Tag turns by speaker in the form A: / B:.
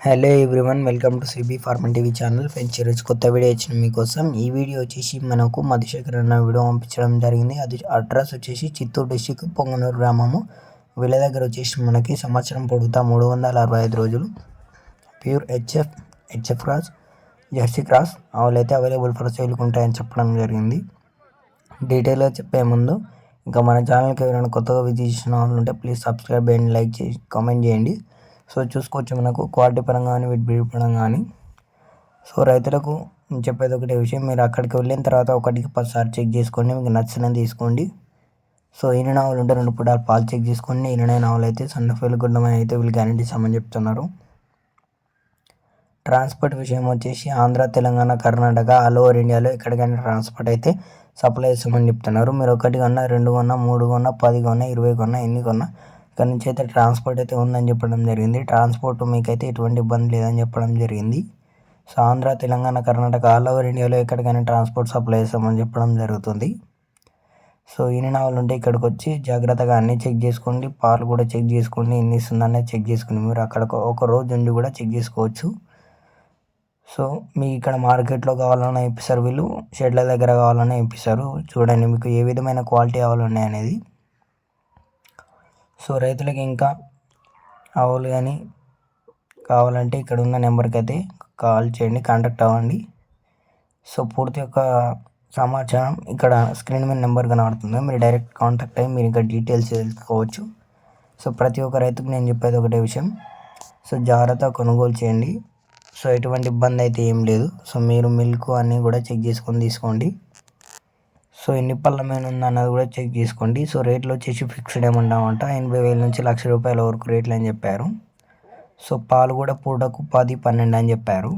A: Hello everyone welcome to CB Farman TV channel friends ఈరోజు కొత్త video వచ్చిన మీకోసం. ఈ వీడియో వచ్చేసి మనకు మధుశేఖర్ అన్న వీడియో పంపించడం జరిగింది. అది అడ్రస్ వచ్చేసి చిత్తూరు డిస్టిక్ పొంగనూరు గ్రామము. వీళ్ళ దగ్గర వచ్చేసి మనకి సంవత్సరం పొడుగుతా మూడు వందల అరవై ఐదు రోజులు. Pure HF HF cross jersey cross అవైతే అవైలబుల్ ఫర్ సేల్కి ఉంటాయని చెప్పడం జరిగింది. డీటెయిల్గా చెప్పే ముందు ఇంకా మన ఛానల్కి ఎవరైనా కొత్తగా విజిట్ చేసిన వాళ్ళు ఉంటే ప్లీజ్ సబ్స్క్రైబ్ చేయండి లైక్ చేసి కామెంట్ చేయండి. సో చూసుకోవచ్చు మనకు క్వాలిటీ పరంగా కానీ వీటి బ్రీడ్ పరంగా కానీ. సో రైతులకు నేను చెప్పేది ఒకటే విషయం మీరు అక్కడికి వెళ్ళిన తర్వాత ఒకటికి పదిసారి చెక్ చేసుకోండి మీకు నచ్చినది తీసుకోండి. సో ఎన్ని నావలు ఉంటే రెండు పుటాలు పాలు చెక్ చేసుకోండి ఎన్ని నావలు అయితే సన్నఫేలు గుడ్డమని అయితే వీళ్ళు గ్యారంటీ ఇస్తామని చెప్తున్నారు. ట్రాన్స్పోర్ట్ విషయం వచ్చేసి ఆంధ్ర తెలంగాణ కర్ణాటక ఆల్ ఓవర్ ఇండియాలో ఎక్కడికైనా ట్రాన్స్పోర్ట్ అయితే సప్లై చేస్తామని చెప్తున్నారు. మీరు ఒకటి కొన్నా రెండు కొన్నా మూడు కొన్నా పది కొన్నా ఇరవై కొన్నా ఎన్ని కొన్నా ఇక్కడ నుంచి అయితే ట్రాన్స్పోర్ట్ అయితే ఉందని చెప్పడం జరిగింది. ట్రాన్స్పోర్ట్ మీకైతే ఎటువంటి ఇబ్బంది లేదని చెప్పడం జరిగింది. So Andhra Telangana Karnataka all over ఇండియాలో ఎక్కడికైనా ట్రాన్స్పోర్ట్ సప్లై చేస్తామని చెప్పడం జరుగుతుంది. సో ఈయన నావలు ఉంటే ఇక్కడికి వచ్చి జాగ్రత్తగా అన్నీ చెక్ చేసుకోండి. పాలు కూడా చెక్ చేసుకోండి. ఎన్ని ఇస్తుందనే చెక్ చేసుకోండి. మీరు అక్కడ ఒక రోజు ఉండి కూడా చెక్ చేసుకోవచ్చు. సో మీకు ఇక్కడ మార్కెట్లో కావాలన్నా ఇప్పిస్తారు వీళ్ళు. షెడ్ల దగ్గర కావాలన్నా ఇప్పిస్తారు. చూడండి మీకు ఏ విధమైన క్వాలిటీ కావాలన్నాయి అనేది సో రైతులకి ఇంకా ఆవులు కానీ కావాలంటే ఇక్కడ ఉన్న నెంబర్కి అయితే కాల్ చేయండి కాంటాక్ట్ అవ్వండి. సో పూర్తి యొక్క సమాచారం ఇక్కడ స్క్రీన్ మీద నెంబర్ కనబడుతుంది. మీరు డైరెక్ట్ కాంటాక్ట్ అయ్యి మీరు ఇంకా డీటెయిల్స్ తెలుసుకోవచ్చు. సో ప్రతి ఒక్క రైతుకు నేను చెప్పేది ఒకటే విషయం. సో జాగ్రత్త కొనుగోలు చేయండి. సో ఎటువంటి ఇబ్బంది అయితే ఏం లేదు. సో మీరు మిల్క్ అన్నీ కూడా చెక్ చేసుకొని తీసుకోండి. సో ఎన్ని పళ్ళ మీద ఉందన్నది కూడా చెక్ చేసుకోండి. సో రేట్లు వచ్చేసి ఫిక్స్డ్ ఏమంటామంట ఎనభై వేల నుంచి లక్ష రూపాయల వరకు రేట్లు అని చెప్పారు. సో పాలు కూడా పూటకు పది పన్నెండు అని చెప్పారు.